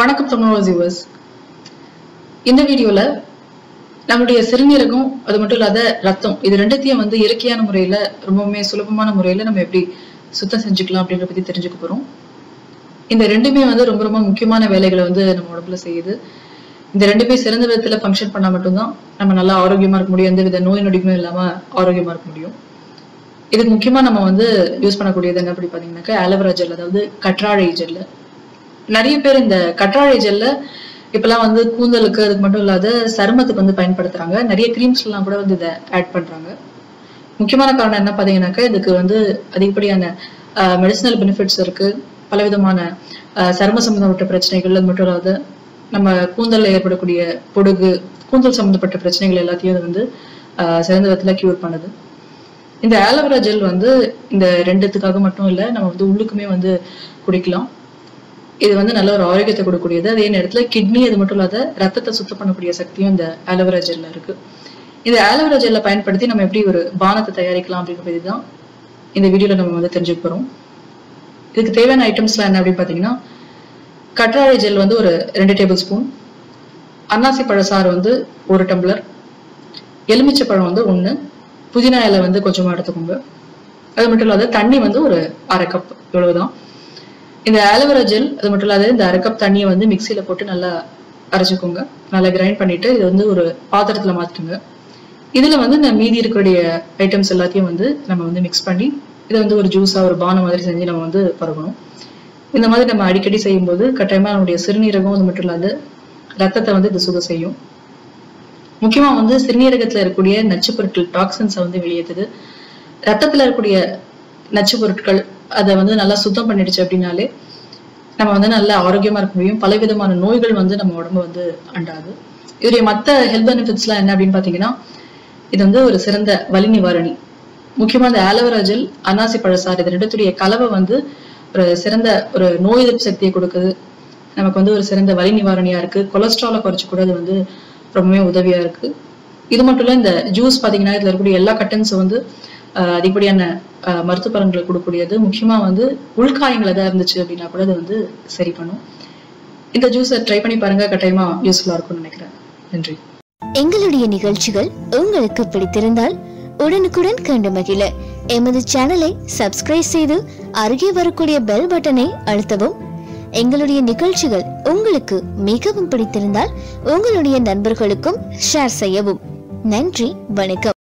வணக்கம் தமிழ் வியூவர்ஸ் இந்த வீடியோல நம்முடைய சிறுநீரகம் அது மட்டும் இல்லாத ரத்தம் இது ரெண்டுத்தையும் வந்து இயற்கையான முறையில ரொம்பவுமே சுலபமான முறையில நம்ம எப்படி சுத்தம் செஞ்சுக்கலாம் அப்படின்றத பத்தி தெரிஞ்சுக்க போறோம். இந்த ரெண்டுமே வந்து ரொம்ப ரொம்ப முக்கியமான வேலைகளை வந்து நம்ம உடம்புல செய்யுது. இந்த ரெண்டுமே சிறந்த விதத்துல ஃபங்க்ஷன் பண்ணா மட்டும்தான் நம்ம நல்லா ஆரோக்கியமா இருக்க முடியும். எந்த வித நோய் நொடிகளும் இல்லாம ஆரோக்கியமா இருக்க முடியும். இதுக்கு முக்கியமா நம்ம வந்து யூஸ் பண்ணக்கூடியது என்ன அப்படி பாத்தீங்கன்னாக்கா ஆலோவரா ஜெல் அதாவது கற்றாழை ஜெல்லு நிறைய பேர் இந்த கற்றாழை ஜெல்ல இப்பெல்லாம் வந்து கூந்தலுக்கு அதுக்கு மட்டும் இல்லாத சருமத்துக்கு வந்து பயன்படுத்துறாங்க. நிறைய கிரீம்ஸ் எல்லாம் கூட வந்து இதை ஆட் பண்றாங்க. முக்கியமான காரணம் என்ன பார்த்தீங்கன்னாக்கா இதுக்கு வந்து அதிகப்படியான மெடிசினல் பெனிஃபிட்ஸ் இருக்கு. பலவிதமான சரும சம்பந்தப்பட்ட பிரச்சனைகள் அது மட்டும் இல்லாத நம்ம கூந்தல்ல ஏற்படக்கூடிய பொடுகு கூந்தல் சம்பந்தப்பட்ட பிரச்சனைகள் எல்லாத்தையும் அது வந்து சிறந்த விதத்துல கியூர் பண்ணுது. இந்த ஆலோவேரா ஜெல் வந்து இந்த ரெண்டுத்துக்காக மட்டும் இல்லை நம்ம வந்து உள்ளுக்குமே வந்து குடிக்கலாம். இது வந்து நல்ல ஒரு ஆரோக்கியத்தை கொடுக்கக்கூடியது. அதே நேரத்தில் கிட்னி அது மட்டும் இல்லாத ரத்தத்தை சுத்தம் பண்ணக்கூடிய சக்தியும் இந்த ஆலோவேரா ஜெல்ல இருக்கு. இந்த ஆலோவேரா ஜெல்லை பயன்படுத்தி நம்ம எப்படி ஒரு பானத்தை தயாரிக்கலாம் அப்படிங்கிறது தான் இந்த வீடியோல நம்ம வந்து தெரிஞ்சுக்கிறோம் இதுக்கு தேவையான ஐட்டம்ஸ்லாம் என்ன அப்படின்னு பார்த்தீங்கன்னா கற்றாழை ஜெல் வந்து ஒரு ரெண்டு டேபிள் ஸ்பூன் அன்னாசி பழசாறு வந்து ஒரு டம்ளர் எலுமிச்சை பழம் வந்து ஒன்று புதினா இலை வந்து கொஞ்சமாக எடுத்துக்கோங்க. அது மட்டும் இல்லாத தண்ணி வந்து ஒரு அரை கப் இவ்வளவுதான். இந்த ஆலோவேரா ஜெல் அது மட்டும் இல்லாத இந்த அரை கப் தண்ணியை வந்து மிக்சியில் போட்டு நல்லா அரைச்சிக்கோங்க. நல்லா கிரைண்ட் பண்ணிட்டு இது வந்து ஒரு பாத்திரத்தில் மாத்திடுங்க. இதில் வந்து இந்த மீதி இருக்கக்கூடிய ஐட்டம்ஸ் எல்லாத்தையும் வந்து நம்ம வந்து மிக்ஸ் பண்ணி இதை வந்து ஒரு ஜூஸாக ஒரு பானம் மாதிரி செஞ்சு நம்ம வந்து பருகணும். இந்த மாதிரி நம்ம அடிக்கடி செய்யும்போது கட்டாயமாக நம்முடைய சிறுநீரகம் அது மட்டும் இல்லாத ரத்தத்தை வந்து இது சுகம் செய்யும். முக்கியமாக வந்து சிறுநீரகத்தில் இருக்கக்கூடிய நச்சு பொருட்கள் டாக்ஸின்ஸை வந்து வெளியேற்றுது ரத்தத்தில் இருக்கக்கூடிய நச்சு பொருட்கள் அதை வந்து நல்லா சுத்தம் பண்ணிடுச்சு அப்படின்னாலே நம்ம வந்து நல்ல ஆரோக்கியமா இருக்க முடியும். பலவிதமான நோய்கள் வந்து நம்ம உடம்பு வந்து அண்டாது. இதோடைய மற்ற ஹெல்த் பெனிஃபிட்ஸ்லாம் என்ன அப்படின்னு பாத்தீங்கன்னா இது வந்து ஒரு சிறந்த வலி நிவாரணி. முக்கியமா இந்த ஆலோவேரா ஜெல் பழசார் பழசாறு இது ரெண்டுத்துடைய கலவை வந்து ஒரு சிறந்த ஒரு நோய் எதிர்ப்பு சக்தியை கொடுக்குது. நமக்கு வந்து ஒரு சிறந்த வலி நிவாரணியா இருக்கு. கொலஸ்ட்ராலை குறைச்சு கூட அது வந்து ரொம்பவே உதவியா இருக்கு. இது மட்டும் இல்ல இந்த ஜூஸ் பாத்தீங்கன்னா இதுல இருக்கக்கூடிய எல்லா கட்டன்ஸும் வந்து அதிகப்படியான மருத்துவ பலன்களை கொடுக்கக்கூடியது. முக்கியமாக வந்து உள்காயங்கள் எதாவது இருந்துச்சு அப்படின்னா கூட அது வந்து சரி பண்ணும். இந்த ஜூஸை ட்ரை பண்ணி பாருங்க. கட்டாயமா யூஸ்ஃபுல்லா இருக்கும்னு நினைக்கிறேன். நன்றி. எங்களுடைய நிகழ்ச்சிகள் உங்களுக்கு பிடித்திருந்தால் உடனுக்குடன் கண்டு மகிழ. எமது சேனலை சப்ஸ்கிரைப் செய்து அருகே வரக்கூடிய பெல் பட்டனை அழுத்தவும். எங்களுடைய நிகழ்ச்சிகள் உங்களுக்கு மிகவும் பிடித்திருந்தால் உங்களுடைய நண்பர்களுக்கும் ஷேர் செய்யவும். நன்றி. வணக்கம்.